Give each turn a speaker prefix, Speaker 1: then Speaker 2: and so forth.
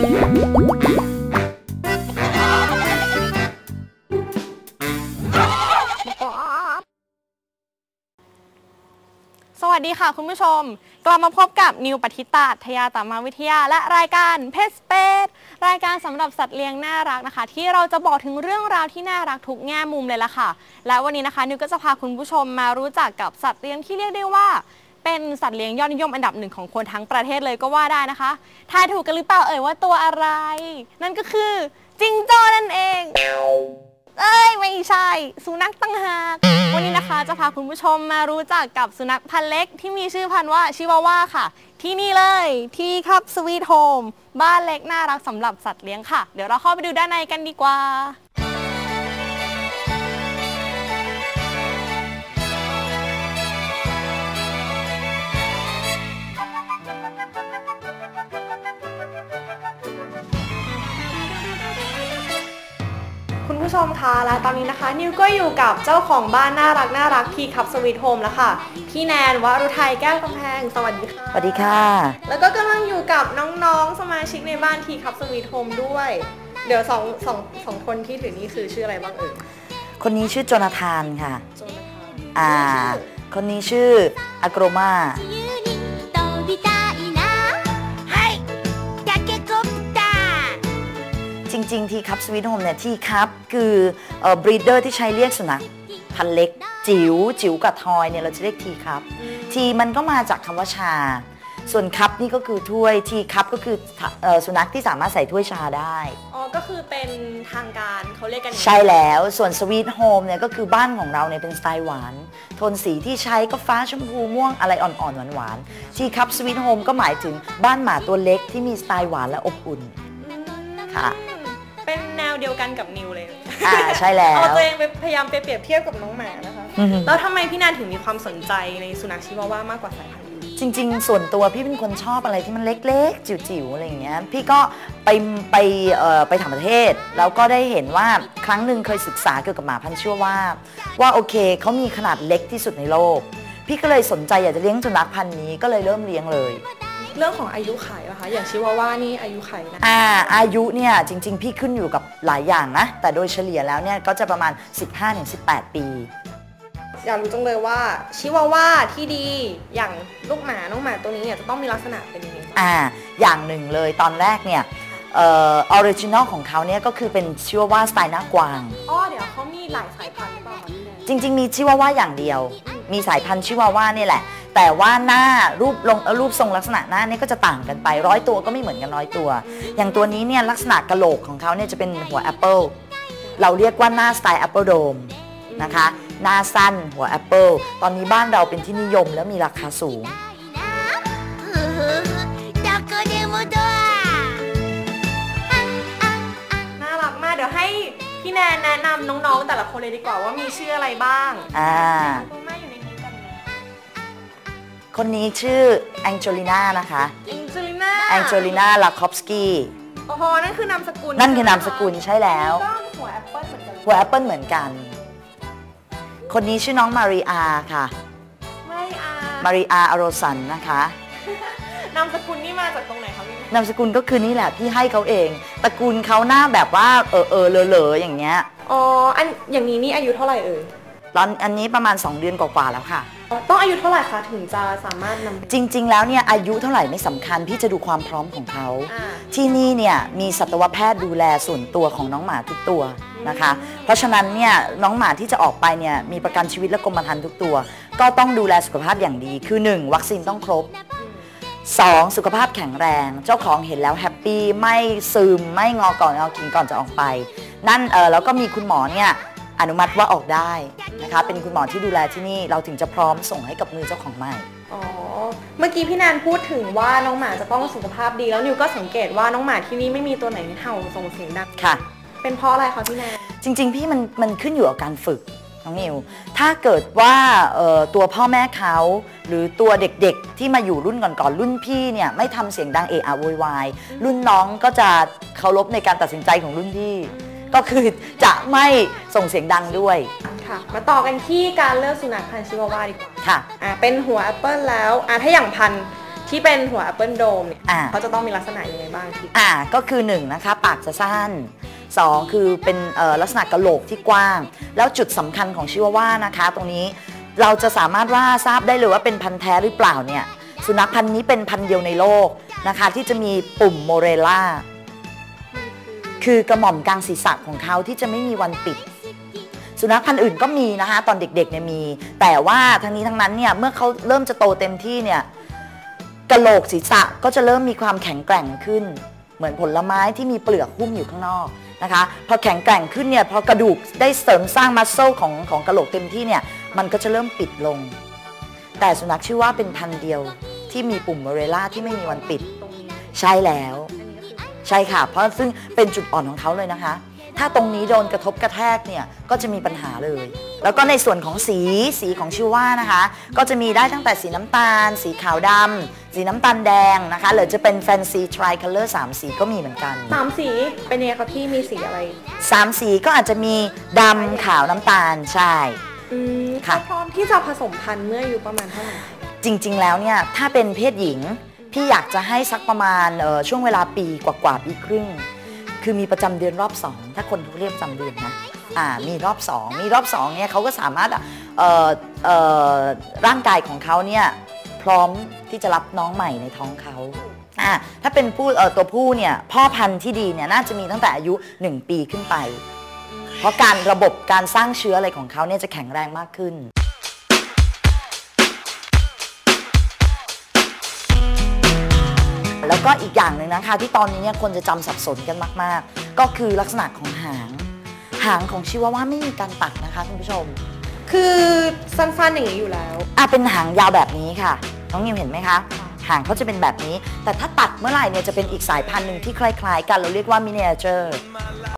Speaker 1: สวัสดีค่ะคุณผู้ชม กลับมาพบกับนิวปฏิตาทยาตามาวิทยา และรายการเพสเปดรายการสำหรับสัตว์เลี้ยงน่ารักนะคะ ที่เราจะบอกถึงเรื่องราวที่น่ารักทุกแง่มุมเลยล่ะค่ะ และวันนี้นะคะนิวก็จะพาคุณผู้ชมมารู้จักกับสัตว์เลี้ยงที่เรียกได้ว่า เป็นสัตว์เลี้ยงยอดนิยมอันดับหนึ่งของคนทั้งประเทศเลยก็ว่าได้นะคะทายถูกกันหรือเปล่าเอ่ยว่าตัวอะไร นั่นก็คือจิงโจ้นั่นเอง เอ้ยไม่ใช่ สุนัขตั้งหากวันนี้นะคะจะพาคุณผู้ชมมารู้จักกับสุนัขพันธุ์เล็ก ที่มีชื่อพันธุ์ว่าชิวาว่าค่ะ ที่นี่เลยที่ครับสวีทโฮมบ้านเล็กน่ารักสำหรับสัตว์เลี้ยงค่ะ เดี๋ยวเราเข้าไปดูด้านในกันดีกว่า ผู้ชมคะและตอนนี้นะคะ นิวก็อยู่กับเจ้าของบ้านน่ารักน่ารักที่คับสวีทโฮมแล้วค่ะพี่แนนวรุไทยแก้วกำแพงสวัสดีค่ะ
Speaker 2: สวัสดีค่ะ
Speaker 1: แล้วก็กำลังอยู่กับน้องๆสมาชิกในบ้านทีคับสวีทโฮมด้วย เดี๋ยวสองสองสองคนที่ถือนี่คือชื่ออะไรบ้างเอ่ย
Speaker 2: คนนี้ชื่อโจนาธานค่ะ
Speaker 1: โจนาธาน
Speaker 2: อ่า คนนี้ชื่ออากรมา ริง ๆ ที่คับสวีทโฮมเนี่ยที่คับคือเอ่อบรีดเดอร์ที่ใช้เรียกสุนัขพันธุ์เล็ก จิ๋วจิ๋วกับทอยเนี่ยเราจะเรียกทีคับทีมันก็มาจากคำว่าชา ส่วนคัพนี่ก็คือถ้วยทีคัพก็คือเอ่อสุนัขที่สามารถใส่ถ้วยชาได้
Speaker 1: อ๋อก็คือเป็นทางการเขาเรียกกันอย่างนี้
Speaker 2: ใช่แล้วส่วนสวีทโฮมเนี่ยก็คือบ้านของเราเนี่ยเป็นสไตล์หวาน โทนสีที่ใช้ก็ฟ้าชมพูม่วงอะไรอ่อนๆหวานๆที่คับสวีทโฮมก็หมายถึงบ้านหมาตัวเล็กที่มีสไตล์หวานและอบอุ่น
Speaker 1: อืม
Speaker 2: ค่ะ
Speaker 1: เป็นแนวเดียวกันกับนิวเลย
Speaker 2: อ่าใช่แล้ว
Speaker 1: เอาตัวเองไปพยายามไปเปรียบเทียบกับน้องหมานะคะ
Speaker 2: อือฮึ
Speaker 1: แล้วทำไมพี่แนนถึงมีความสนใจในสุนัขชิวาว่ามากกว่าสายพันธุ์อื่น
Speaker 2: จริง ๆ ส่วนตัวพี่เป็นคนชอบอะไรที่มันเล็กๆ จิ๋วๆอะไรอย่างเงี้ยพี่ก็ไปไปเอ่อไปต่างประเทศ แล้วก็ได้เห็นว่าครั้งหนึ่งเคยศึกษาเกี่ยวกับหมาพันธุ์ชื่อว่า ว่าโอเคเขามีขนาดเล็กที่สุดในโลก พี่ก็เลยสนใจอยากจะเลี้ยงสุนัขพันธุ์นี้ก็เลยเริ่มเลี้ยงเลย
Speaker 1: เรื่องของอายุไขอะคะอย่างชิวาว่านี่อายุไขนะ
Speaker 2: อ่าอายุเนี่ยจริง ๆ พี่ขึ้นอยู่กับหลายอย่างนะ แต่โดยเฉลี่ยแล้วเนี่ยก็จะประมาณ 15-18 ปี
Speaker 1: อยากรู้จังเลยว่าชิวาว่าที่ดีอย่างลูกหมาน้องหมาตัวนี้เนี่ยจะต้องมีลักษณะเป็นยังไงบ้าง
Speaker 2: อ่าอย่างหนึ่งเลยตอนแรกเนี่ยเออออริจินอลของเขาเนี่ยก็คือเป็นชิวาว่าสไตล์หน้ากวาง
Speaker 1: อ๋อเดี๋ยวเขามีหลายสายพันธุ์หรือเปล่าคะพี่แนน
Speaker 2: จริง ๆ มีชิวาว่าอย่างเดียว มีสายพันธุ์ชิวาว่านี่แหละ แต่ว่าหน้ารูปลงรูปทรงลักษณะหน้านี่ก็จะต่างกันไปร้อยตัวก็ไม่เหมือนกันร้อยตัว อย่างตัวนี้เนี่ยลักษณะกระโหลกของเขาเนี่ยจะเป็นหัวแอปเปิลเราเรียกว่าหน้าสไตล์แอปเปิลโดมนะคะหน้าสั้นหัวแอปเปิลตอนนี้บ้านเราเป็นที่นิยมแล้วมีราคาสูง
Speaker 1: น่ารักมากเดี๋ยวให้พี่แนนแนะนำน้องๆแต่ละคนเลยดีกว่าว่ามีชื่ออะไรบ้าง
Speaker 2: อ่า คนนี้ชื่อแองเจลิน่านะคะ
Speaker 1: แองเจลิน่า
Speaker 2: แองเจลิน่าลาคอฟสกี้
Speaker 1: โอ้โหนั่นคือนามสกุล
Speaker 2: นั่นคือนามสกุลใช่แล้ว
Speaker 1: ก็หัวแอปเปิ้ลเหมือนกัน
Speaker 2: หัวแอปเปิลเหมือนกัน คนนี้ชื่อน้องมาริอาค่ะ
Speaker 1: ไม่อา
Speaker 2: มาริอาอโรสันนะคะ
Speaker 1: นามสกุลนี่มาจากตรงไหนคะพี่แนน
Speaker 2: นามสกุลก็คือนี่แหละพี่ให้เขาเอง ตระกูลเขาหน้าแบบว่าเออเออเลอเลออย่างเงี้ย
Speaker 1: อ๋ออันอย่างนี้นี่อายุเท่าไหร่เอ่ย
Speaker 2: ตอนอันนี้ประมาณ 2 เดือนกว่าๆแล้วค่ะ
Speaker 1: อ๋อต้องอายุเท่าไหร่คะถึงจะสามารถนำ
Speaker 2: จริง ๆ แล้วเนี่ยอายุเท่าไหร่ไม่สำคัญ พี่จะดูความพร้อมของเขา
Speaker 1: อ่า
Speaker 2: ที่นี่เนี่ยมีสัตวแพทย์ดูแลส่วนตัวของน้องหมาทุกตัวนะคะ เพราะฉะนั้นเนี่ยน้องหมาที่จะออกไปเนี่ยมีประกันชีวิตและกรมธรรม์ทุกตัว ก็ต้องดูแลสุขภาพอย่างดี คือ 1. วัคซีนต้องครบ 2. สุขภาพแข็งแรง เจ้าของเห็นแล้วแฮปปี้ไม่ซึมไม่งอก่อนงอกินก่อนจะออกไป นั่นเออแล้วก็มีคุณหมอเนี่ย อนุมัติว่าออกได้นะคะ เป็นคุณหมอที่ดูแลที่นี่เราถึงจะพร้อมส่งให้กับมือเจ้าของใหม่
Speaker 1: อ๋อเมื่อกี้พี่แนนพูดถึงว่าน้องหมาจะต้องสุขภาพดีแล้วนิวก็สังเกตว่าน้องหมาที่นี่ไม่มีตัวไหนเห่าส่งเสียงดัง
Speaker 2: ค่ะ
Speaker 1: เป็นเพราะอะไรคะพี่แนน
Speaker 2: จริง ๆ พี่มันมันขึ้นอยู่กับการฝึกน้องนิว ถ้าเกิดว่าเอ่อตัวพ่อแม่เขาหรือตัวเด็กๆ ที่มาอยู่รุ่นก่อนๆรุ่นพี่เนี่ยไม่ทำเสียงดังเอะอะโวยวายรุ่นน้องก็จะเคารพในการตัดสินใจของรุ่นพี่ ก็คือจะไม่ส่งเสียงดังด้วย
Speaker 1: ค่ะ มาต่อกันที่การเลือกสุนัขพันธุ์ชิวาว่าดีกว่า
Speaker 2: ค่ะ
Speaker 1: อ่าเป็นหัวแอปเปิลแล้วอ่าถ้าอย่างพันธุ์ที่เป็นหัวแอปเปิลโดมเนี่ย
Speaker 2: อ่า
Speaker 1: เขาจะต้องมีลักษณะยังไงบ้างที่
Speaker 2: อ่าก็คือ1นงนะคะปากจะสั้น 2 คือเป็นเอ่อลักษณะกระโหลกที่กว้าง แล้วจุดสำคัญของชิวาว่านะคะ ตรงนี้เราจะสามารถว่าทราบได้เลยว่าเป็นพันธุ์แท้หรือเปล่าเนี่ยสุนัขพันธุ์นี้เป็นพันธุ์เดียวในโลกนะคะ ที่จะมีปุ่มโมเรล่า คือกระหม่อมกลางศีรษะของเขาที่จะไม่มีวันปิด สุนัขพันธุ์อื่นก็มีนะคะ ตอนเด็กๆเนี่ยมี แต่ว่าทั้งนี้ทั้งนั้นเนี่ยเมื่อเขาเริ่มจะโตเต็มที่เนี่ยกระโหลกศีรษะก็จะเริ่มมีความแข็งแกร่งขึ้น เหมือนผลไม้ที่มีเปลือกหุ้มอยู่ข้างนอกนะคะพอแข็งแกร่งขึ้นเนี่ยพอกระดูกได้เสริมสร้างมัสเซลของของกระโหลกเต็มที่เนี่ยมันก็จะเริ่มปิดลง แต่สุนัขชื่อว่าเป็นพันธุ์เดียวที่มีปุ่มโมเรล่าที่ไม่มีวันปิด ใช่แล้ว ใช่ค่ะ เพราะซึ่งเป็นจุดอ่อนของเขาเลยนะคะ ถ้าตรงนี้โดนกระทบกระแทกเนี่ยก็จะมีปัญหาเลย แล้วก็ในส่วนของสีสีของชิว่านะคะ ก็จะมีได้ตั้งแต่สีน้ำตาล สีขาวดำสีน้ำตาลแดงนะคะหรือจะเป็นแฟนซีทริคัลเลอร์สามสีก็มีเหมือนกัน
Speaker 1: สามสีเป็นยังไงคะพี่มีสีอะไร
Speaker 2: สามสีก็อาจจะมีดำขาวน้ำตาลใช่
Speaker 1: อืม
Speaker 2: ค่ะ
Speaker 1: เขาพร้อมที่จะผสมพันธุ์เมื่ออายุประมาณเท่าไหร่
Speaker 2: จริงๆ แล้วเนี่ย ถ้าเป็นเพศหญิง พี่อยากจะให้สักประมาณช่วงเวลาปีกว่าๆปีครึ่ง คือมีประจำเดือนรอบ2ถ้าคนเขาเรียกประจำเดือนนะอ่ามีรอบ2มีรอบ2เนี่ยเขาก็สามารถร่างกายของเขาเนี่ยพร้อมที่จะรับน้องใหม่ในท้องเขาอ่าถ้าเป็นผู้ตัวผู้เนี่ยพ่อพันธุ์ที่ดีเนี่ยน่าจะมีตั้งแต่อายุ 1 ปีขึ้นไป เพราะการระบบการสร้างเชื้ออะไรของเขาเนี่ยจะแข็งแรงมากขึ้น แล้วก็อีกอย่างหนึ่งนะคะ ที่ตอนนี้เนี่ยคนจะจำสับสนกันมาก ๆ ก็คือลักษณะของหาง หางของชิวาว่าไม่มีการตัดนะคะคุณผู้ชม
Speaker 1: คือสั้นๆอย่างนี้อยู่แล้ว
Speaker 2: อะเป็นหางยาวแบบนี้ค่ะ น้องนิวเห็นไหมคะ หางเขาจะเป็นแบบนี้ แต่ถ้าตัดเมื่อไหร่เนี่ยจะเป็นอีกสายพันธุ์หนึ่งที่คล้าย ๆ กันเราเรียกว่ามินิเจอร์